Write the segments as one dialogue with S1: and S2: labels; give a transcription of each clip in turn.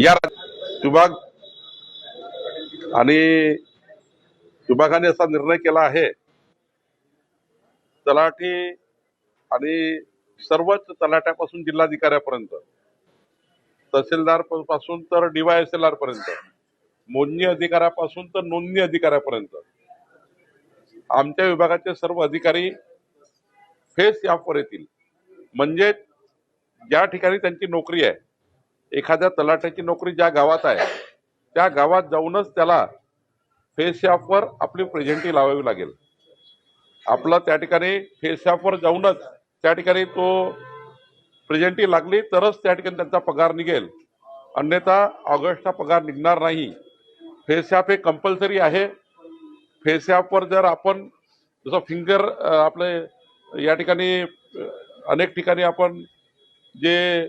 S1: या विभाग आणि विभागाने असा निर्णय केला आहे. तलाठी आणि सर्वच तलाट्यापासून जिल्हाधिकाऱ्यापर्यंत तहसीलदारपासून तर डीवायएसएलआर पर्यंत मोजणी अधिकाऱ्यापासून तर नोंदणी अधिकाऱ्यापर्यंत. आमच्या विभागाचे सर्व अधिकारी फेस यापवर येतील. म्हणजे ज्या ठिकाणी त्यांची नोकरी आहे एखाद्या तलाट्याची नोकरी ज्या गावात आहे त्या गावात जाऊनच त्याला फेस आपली प्रेझेंटी लावावी लागेल. आपला त्या ठिकाणी फेस जाऊनच त्या ठिकाणी तो प्रेझेंटी लागली तरच त्या ठिकाणी त्यांचा पगार निघेल. अन्यथा ऑगस्टचा पगार निघणार नाही. फेस हे कंपल्सरी आहे. फेस ॲपवर जर आपण जसं फिंगर आपले या ठिकाणी अनेक ठिकाणी आपण जे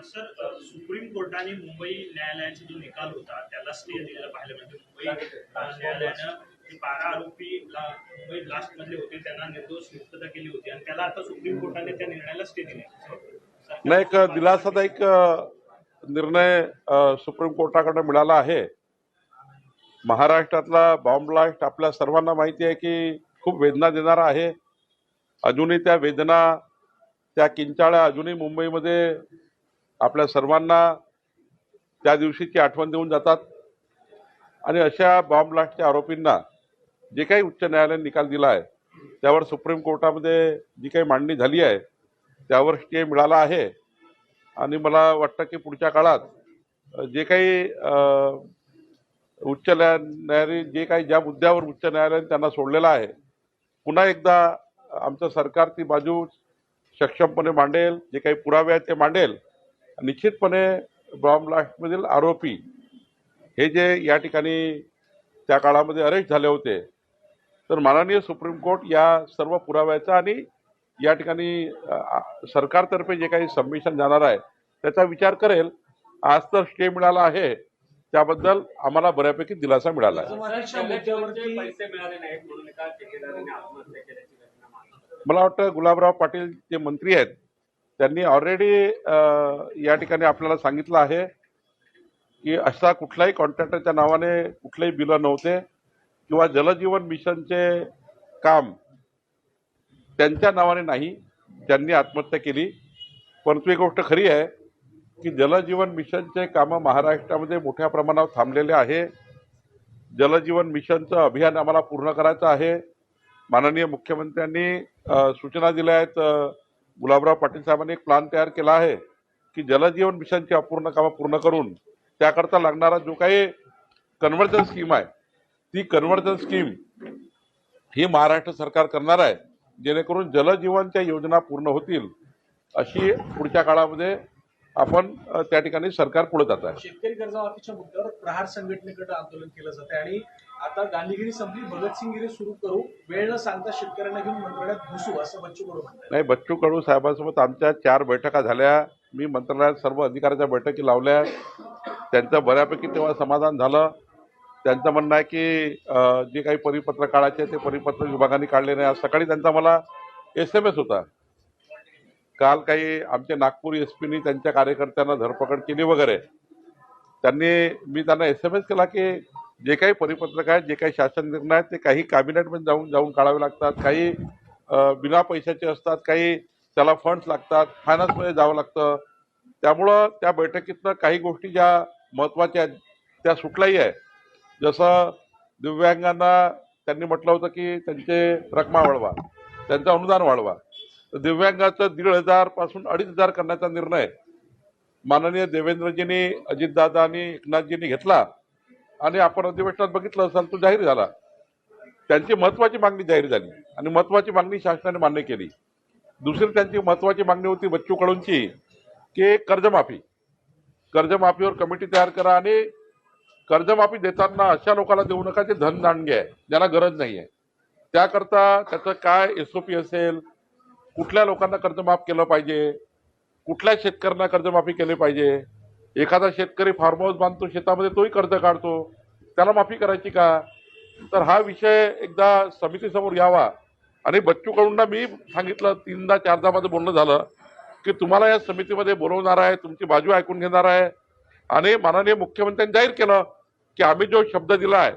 S2: सर सुप्रीम कोर्टाने मुंबई न्यायालयाचा जो निकाल होता त्याला स्टे दिलेला पाहिलं. म्हणजे मुंबई न्यायालयानं बारा आरोपी मुंबई ब्लास्ट मधले होते त्यांना निर्दोष मुक्तता केली होती. आणि त्याला आता सुप्रीम कोर्टाने त्या निर्णयाला स्टे दिले.
S1: नाही एक दिलासादायक निर्णय सुप्रीम कोर्टाकडे मिळाला आहे. महाराष्ट्रातला बॉम्ब ब्लास्ट आपल्या सर्वांना माहिती आहे की खूप वेदना देणारा आहे. अजूनही त्या वेदना त्या किंचाळ्या अजूनही मुंबईमध्ये आपल्या सर्वांना त्या दिवशीची आठवण देऊन जातात. आणि अशा बॉम्ब ब्लास्टच्या आरोपींना जे काही उच्च न्यायालयाने निकाल दिला आहे त्यावर सुप्रीम कोर्टामध्ये जी काही मांडणी झाली आहे त्यावर स्टे मिळाला आहे. आणि मला वाटतं की पुढच्या काळात जे काही उच्च न्याया न्यायालय जे काही ज्या मुद्द्यावर उच्च न्यायालयाने त्यांना सोडलेलं आहे पुन्हा एकदा आमचं सरकार ती बाजू सक्षमपणे मांडेल जे काही पुरावे आहेत ते मांडेल. निश्चितपणे बॉम्ब ब्लास्टमधील आरोपी हे जे या ठिकाणी त्या काळामध्ये अरेस्ट झाले होते तर माननीय सुप्रीम कोर्ट या सर्व पुराव्याचा आणि या ठिकाणी सरकारतर्फे जे काही सबमिशन जाणार आहे त्याचा विचार करेल. आज तर स्टे मिळाला आहे त्याबद्दल आम्हाला बऱ्यापैकी दिलासा मिळाला आहे. मला वाटतं गुलाबराव पाटील जे मंत्री आहेत त्यांनी ऑलरेडी या ठिकाणी आपल्याला सांगितलं आहे की असा कुठल्याही कॉन्ट्रॅक्टरच्या नावाने कुठलेही बिलं नव्हते किंवा जलजीवन मिशनचे काम त्यांच्या नावाने नाही त्यांनी आत्महत्या केली. परंतु एक गोष्ट खरी आहे की जलजीवन मिशनचे कामं महाराष्ट्रामध्ये मोठ्या प्रमाणावर थांबलेले आहे. जलजीवन मिशनचं अभियान आम्हाला पूर्ण करायचं आहे. माननीय मुख्यमंत्र्यांनी सूचना दिल्या आहेत गुलाबराव पाटील साहेबांनी एक प्लान तयार केला आहे की जलजीवन मिशनची अपूर्ण कामं पूर्ण करून त्याकरता लागणारा जो काही कन्व्हर्जन स्कीम आहे ती कन्व्हर्जन स्कीम ही महाराष्ट्र सरकार करणार आहे जेणेकरून जलजीवनच्या योजना पूर्ण होतील अशी पुढच्या काळामध्ये आपण त्या ठिकाणी सरकार पुढे जात आहे.
S3: शेतकरी कर्जमाफीच्या मुद्द्यावर प्रहार संघटनेकडे आंदोलन केलं जाते आणि आता गांधीगिरी संपली भगतसिंगगिरी सुरू करू वेळ न सांगता शेतकऱ्यांना घेऊन मंत्रालयात घुसू असं बच्चू कडू
S1: नाही बच्चू कडू साहेबांसोबत आमच्या चार बैठका झाल्या. मी मंत्रालयात सर्व अधिकाऱ्याच्या बैठकी लावल्या. त्यांचं बऱ्यापैकी तेव्हा समाधान झालं. त्यांचं म्हणणं आहे की जे काही परिपत्र काढायचे ते परिपत्र विभागाने काढले नाही. आज सकाळी त्यांचा मला एस एम एस होता. काल काही आमच्या नागपूर एस पीनी त्यांच्या कार्यकर्त्यांना धरपकड केली वगैरे. त्यांनी मी त्यांना एस एम एस केला की जे काही परिपत्रक आहेत जे काही शासन निर्णय आहेत ते काही कॅबिनेटमध्ये जाऊन जाऊन काढावे लागतात. काही बिना पैशाचे असतात काही त्याला फंड्स लागतात फायनान्समध्ये जावं लागतं. त्यामुळं त्या बैठकीतनं काही गोष्टी ज्या महत्त्वाच्या आहेत त्या सुटल्याही आहे जसं दिव्यांगांना त्यांनी म्हटलं होतं की त्यांचे रकमा वाढवा त्यांचं अनुदान वाढवा. दिव्यांगाचं दीड हजारपासून अडीच हजार करण्याचा निर्णय माननीय देवेंद्रजींनी अजितदादा आणि एकनाथजींनी घेतला. आणि आपण अधिवेशनात बघितलं असाल तो जाहीर झाला. त्यांची महत्वाची मागणी जाहीर झाली. आणि महत्वाची मागणी शासनाने मान्य केली. दुसरी त्यांची महत्वाची मागणी होती बच्चू कडूंची की कर्जमाफी. कर्जमाफीवर कमिटी तयार करा आणि कर्जमाफी देताना अशा लोकांना देऊ नका जे धनदांडगे आहे. ज्यांना गरज नाही आहे त्याकरता त्याचं काय एस ओ पी असेल कुठल्या लोकांना कर्जमाफ केलं पाहिजे? कुठल्या शेतकऱ्यांना कर्जमाफी केली पाहिजे? एखादा शेतकरी फार्म हाऊस बांधतो शेतामध्ये तोही कर्ज काढतो. त्याला माफी करायची का? तर हा विषय एकदा समितीसमोर यावा आणि बच्चू कडूंना मी सांगितलं तीनदा चारदा माझं बोलणं झालं की तुम्हाला या समितीमध्ये बोलवणार आहे तुमची बाजू ऐकून घेणार आहे. आणि माननीय मुख्यमंत्र्यांनी जाहीर केलं की आम्ही जो शब्द दिला आहे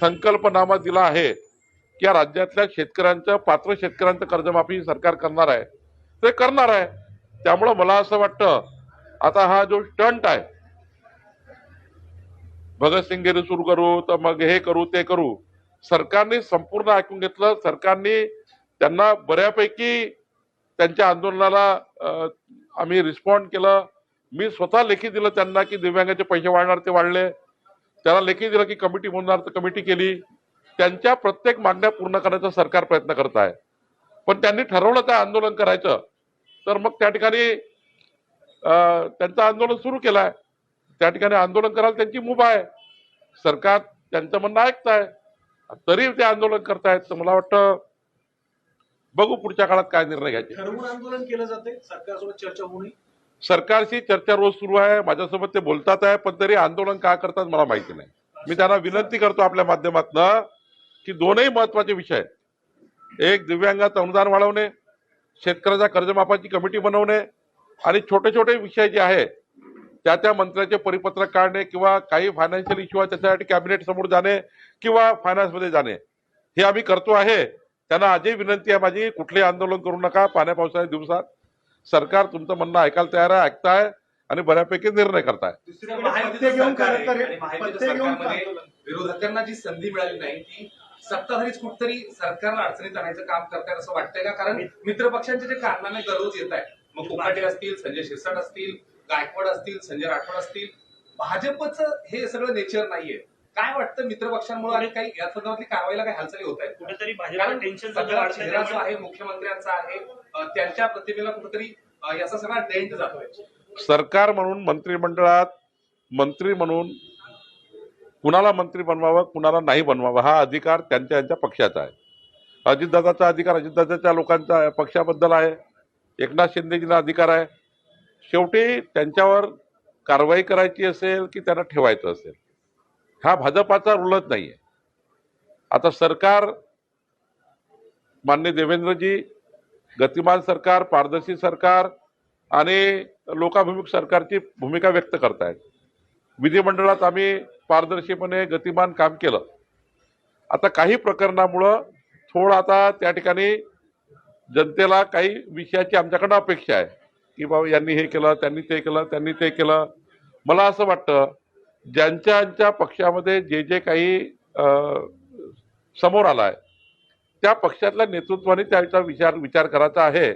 S1: संकल्पनामा दिला आहे या राज्यातल्या शेतकऱ्यांचं पात्र शेतकऱ्यांचं कर्जमाफी सरकार करणार आहे. ते करणार आहे. त्यामुळं मला असं वाटतं आता हा जो स्टंट आहे भगतसिंग गिरी सुरू करू तर मग हे करू ते करू सरकारने संपूर्ण ऐकून घेतलं. सरकारने त्यांना बऱ्यापैकी त्यांच्या आंदोलनाला आम्ही रिस्पॉन्ड केलं. मी स्वतः लेखी दिलं त्यांना की दिव्यांगाचे पैसे वाढणार ते वाढले. त्याला लेखी दिलं की कमिटी होणार तर कमिटी केली. त्यांच्या प्रत्येक मागण्या पूर्ण करण्याचा सरकार प्रयत्न करत आहे. पण त्यांनी ठरवलं त्या आंदोलन करायचं. तर मग त्या ठिकाणी त्यांचं आंदोलन सुरू केलं आहे त्या ठिकाणी आंदोलन करायला त्यांची मुभा आहे. सरकार त्यांचं म्हणणं ऐकत आहे तरी ते आंदोलन करतायत तर मला वाटतं बघू पुढच्या काळात काय निर्णय घ्यायचे.
S3: आंदोलन केलं जाते? सरकारसोबत चर्चा नये?
S1: सरकारशी चर्चा रोज सुरू आहे. माझ्यासोबत ते बोलतात आहे पण तरी आंदोलन का करतात मला माहिती नाही. मी त्यांना विनंती करतो आपल्या माध्यमातनं की दोनही महत्त्वाचे विषय एक दिव्यांगाचं अनुदान वाढवणे शेतकऱ्याच्या कर्जमाफाची कमिटी बनवणे आणि छोटे छोटे विषय जे आहे त्या त्या मंत्र्याचे परिपत्रक काढणे किंवा काही फायनान्शियल इश्यू आहे त्याच्यासाठी कॅबिनेट समोर जाणे किंवा फायनान्समध्ये जाणे. हे आम्ही करतो आहे. त्यांना आजही विनंती आहे माझी कुठलेही आंदोलन करू नका पाण्या पावसाच्या दिवसात. सरकार तुमचं म्हणणं ऐकायला तयार आहे ऐकताय आणि बऱ्यापैकी निर्णय करताय.
S4: विरोधकांना जी संधी मिळाली नाही ती सत्ताधारीच कुठतरी सरकारला अडचणीत आणायचं काम करतायत असं वाटतंय का? कारण मित्रपक्षांचे जे कारनामे दररोज येत आहेत मग कोकाटे असतील संजय शिरसाट असतील गायकवाड असतील संजय राठोड असतील भाजपचं हे सगळं नेचर नाहीये. काय वाटतं मित्रपक्षांमुळे आणि काही या संदर्भातली कारवाईला काही हालचाली होत आहेत?
S2: कुठेतरी टेन्शन
S4: सगळा चेहरा जो आहे मुख्यमंत्र्यांचा आहे त्यांच्या प्रतिमेला कुठेतरी याचा सगळा डेंट जातोय.
S1: सरकार म्हणून मंत्रिमंडळात मंत्री म्हणून कुणाला मंत्री बनवावं कुणाला नाही बनवावं हा अधिकार त्यांच्या यांच्या पक्षाचा आहे. अजितदादाचा अधिकार अजितदादाच्या लोकांचा पक्षाबद्दल आहे. एकनाथ शिंदेजीला अधिकार आहे. शेवटी त्यांच्यावर कारवाई करायची असेल की त्यांना ठेवायचं असेल हा भाजपाचा रुलच नाही आहे आता सरकार मान्य देवेंद्रजी गतिमान सरकार पारदर्शी सरकार आणि लोकाभिमुख सरकारची भूमिका व्यक्त करतायत. विधिमंडळात आम्ही पारदर्शीपणे गतिमान काम केलं. आता काही प्रकरणामुळं थोडं आता त्या ठिकाणी जनतेला काही विषयाची आमच्याकडं अपेक्षा आहे. की बाबा यांनी हे केलं त्यांनी ते केलं त्यांनी ते केलं. मला असं वाटतं ज्यांच्या पक्षामध्ये जे जे काही समोर आलं आहे त्या पक्षातल्या नेतृत्वाने त्याचा विचार विचार करायचा आहे.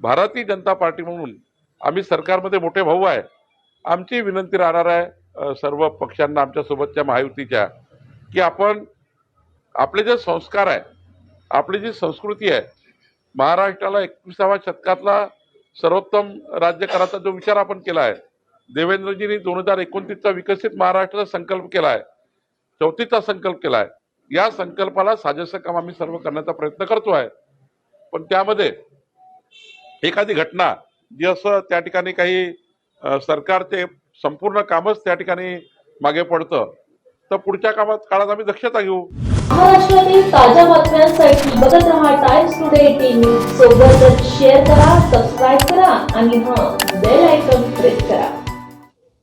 S1: भारतीय जनता पार्टी म्हणून आम्ही सरकारमध्ये मोठे भाऊ आहे. आमची विनंती राहणार आहे सर्व पक्षांना आमच्या सोबतच्या महायुतीच्या की आपण आपले जे संस्कार आहे आपली जी संस्कृती आहे महाराष्ट्राला एकविसाव्या शतकातला सर्वोत्तम राज्य करायचा जो विचार आपण केला आहे देवेंद्रजींनी दोन हजार एकोणतीसचा विकसित महाराष्ट्राचा संकल्प केला आहे चौथीचा संकल्प केला आहे या संकल्पाला साजेसं काम आम्ही सर्व करण्याचा प्रयत्न करतो आहे. पण त्यामध्ये एखादी घटना जी असं त्या ठिकाणी काही सरकारचे संपूर्ण कामच त्या ठिकाणी मागे पडतं. तर पुढच्या कामात काळात आम्ही दक्षता घेऊ.
S5: महाराष्ट्रातील ताज्या बातम्यांसाठी बघत रहा टाइम्स टुडे टीव्ही सोबतच शेअर करा सबस्क्राईब करा आणि हा बेल आयकॉन प्रेस करा.